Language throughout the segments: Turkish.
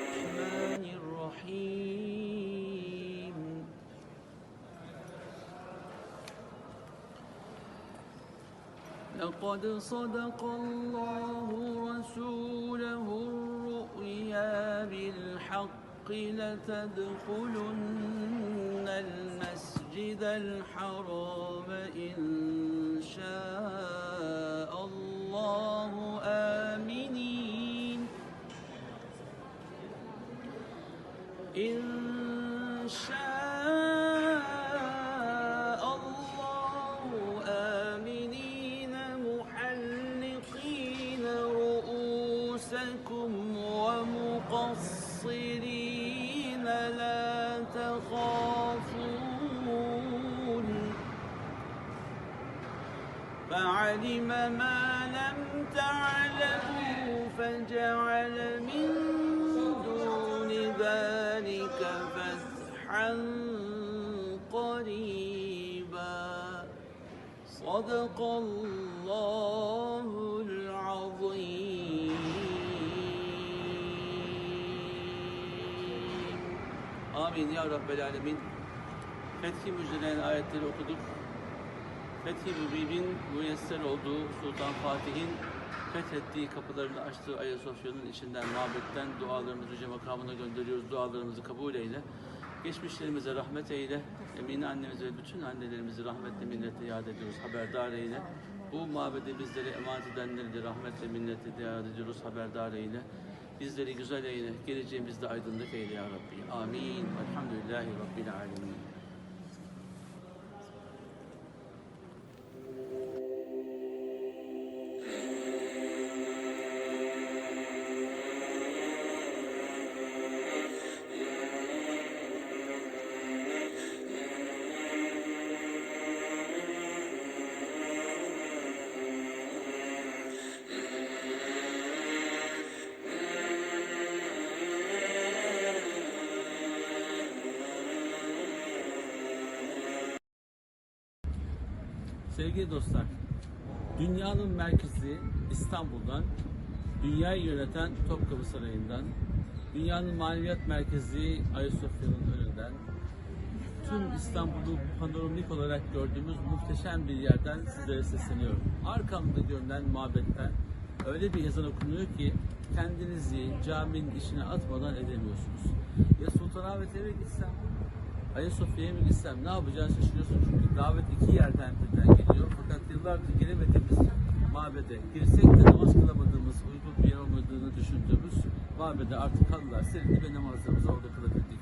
الرحمن الرحيم. لقد صدق الله رسوله الرؤيا بالحق لتدخلن المسجد الحرام إن شاء الله. إن شاء الله آمنين محلقين رؤوسكم ومقصرين لا تخافون فعلم ما فتحا قريبا صدق الله العظيم آمين يا رب العالمين Fethi müjdeleyen ayetleri okuduk. Fethi Mübin'in müyesser olduğu Sultan Fatih'in fethettiği kapılarını açtığı Ayasofya'nın içinden, mabetten dualarımızı yüce makamına gönderiyoruz. Dualarımızı kabul eyle. Geçmişlerimize rahmet eyle. Emine annemize ve bütün annelerimizi rahmetle minnetle yad ediyoruz. Haberdar eyle. Bu mabede bizleri emanet edenleri de rahmetle minnetle yad ediyoruz. Haberdar eyle. Bizleri güzel eyle. Geleceğimizde aydınlık eyle ya Rabbi. Amin. Elhamdülillahi Rabbil alemin. Sevgili dostlar, dünyanın merkezi İstanbul'dan, dünyayı yöneten Topkapı Sarayı'ndan, dünyanın maneviyat merkezi Ayasofya'nın önünden, tüm İstanbul'u panoramik olarak gördüğümüz muhteşem bir yerden sizlere sesleniyorum. Arkamda görünen mabetten öyle bir ezan okunuyor ki kendinizi caminin içine atmadan edemiyorsunuz. Ya Sultanahmet'e gitsem, Ayasofya'ya mı gitsem ne yapacağını şaşırıyorsun çünkü davet iki yerden birden geliyor. Fakat yıllardır giremediğimiz mabede girsek de namaz kılamadığımız, uygun bir yer olmadığını düşündüğümüz mabede artık halılar serildi ve namazlarımızı orada kılabildik.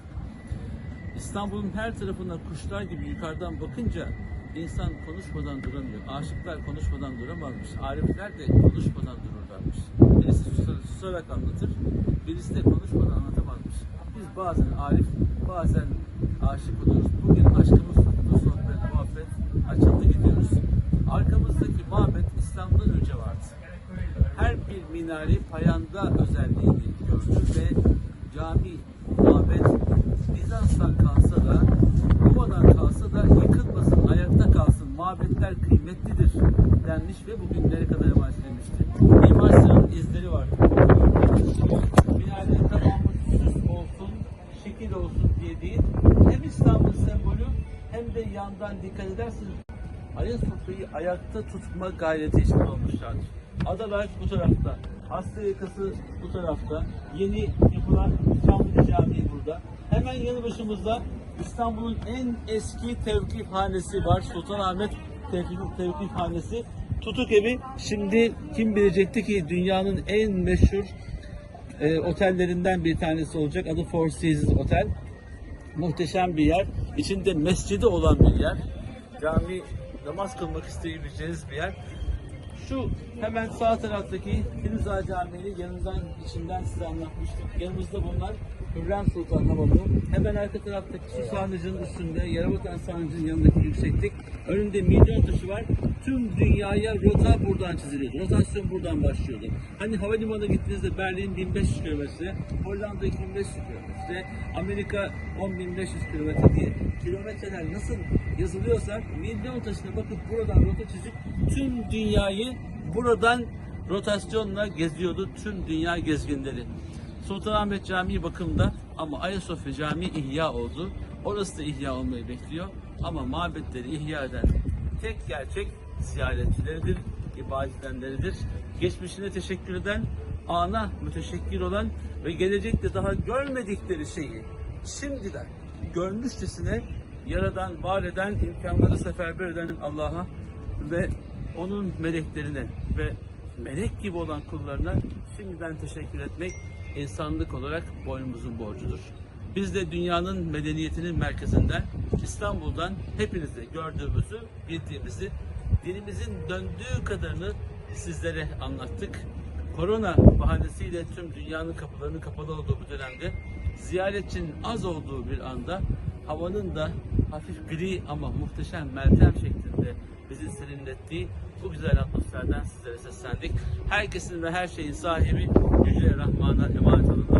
İstanbul'un her tarafına kuşlar gibi yukarıdan bakınca insan konuşmadan duramıyor. Aşıklar konuşmadan duramazmış. Arifler de konuşmadan dururlarmış. Birisi susarak, anlatır, birisi de konuşmadan anlatamazmış. Bazen arif, bazen aşık oluyoruz. Bugün aşkımız tuttu, sohbet, muhabbet açıldı gidiyoruz. Arkamızdaki mabet İslam'dan önce vardı. Her bir minare payanda özelliğini gördü ve şekil olsun diye değil, hem İslam'ın sembolü hem de yandan dikkat ederseniz Ayasofya'yı ayakta tutma gayreti için olmuşlardır. Adalar bu tarafta, Asya yakası bu tarafta, yeni yapılan Çamlıca Camii burada. Hemen yanı başımızda İstanbul'un en eski tevkifhanesi var. Sultanahmet Tevkif, Tevkifhanesi. Tutuk evi şimdi kim bilecekti ki dünyanın en meşhur e, otellerinden bir tanesi olacak. Adı Four Seasons Otel. Muhteşem bir yer. İçinde mescidi olan bir yer. Cami namaz kılmak isteyebileceğiniz bir yer. Şu hemen sağ taraftaki Firuza Camii'nin yanından içinden size anlatmıştık. Yanımızda bunlar Hürrem Sultan Hamamı. Hemen arka taraftaki su sarnıcının üstünde Yerebatan Sarnıcı'nın yanındaki yükseklik. Önünde milyon taşı var. Tüm dünyaya rota buradan çiziliyordu. Rotasyon buradan başlıyordu. Hani havalimanına gittiğinizde Berlin 1500 kilometre, Hollanda 2500 kilometre, Amerika 10.500 kilometre diye kilometreler nasıl yazılıyorsa milyon taşına bakıp buradan rota çizip tüm dünyayı buradan rotasyonla geziyordu tüm dünya gezginleri. Sultanahmet Camii bakımda ama Ayasofya Camii ihya oldu. Orası da ihya olmayı bekliyor. Ama mabetleri ihya eden tek gerçek ziyaretçileridir, ibadet edenleridir. Geçmişine teşekkür eden, ana müteşekkir olan ve gelecekte daha görmedikleri şeyi şimdiden görmüşçesine yaradan, var eden, imkanları seferber eden Allah'a ve onun meleklerine ve melek gibi olan kullarına şimdiden teşekkür etmek insanlık olarak boynumuzun borcudur. Biz de dünyanın medeniyetinin merkezinden İstanbul'dan hepinizi gördüğümüzü, bildiğimizi, dilimizin döndüğü kadarını sizlere anlattık. Korona bahanesiyle tüm dünyanın kapılarının kapalı olduğu bu dönemde ziyaretçinin az olduğu bir anda havanın da hafif gri ama muhteşem meltem şeklinde bizi serinlettiği bu güzel atmosferden sizlere seslendik. Herkesin ve her şeyin sahibi Yüce Rahman'a emanet olun.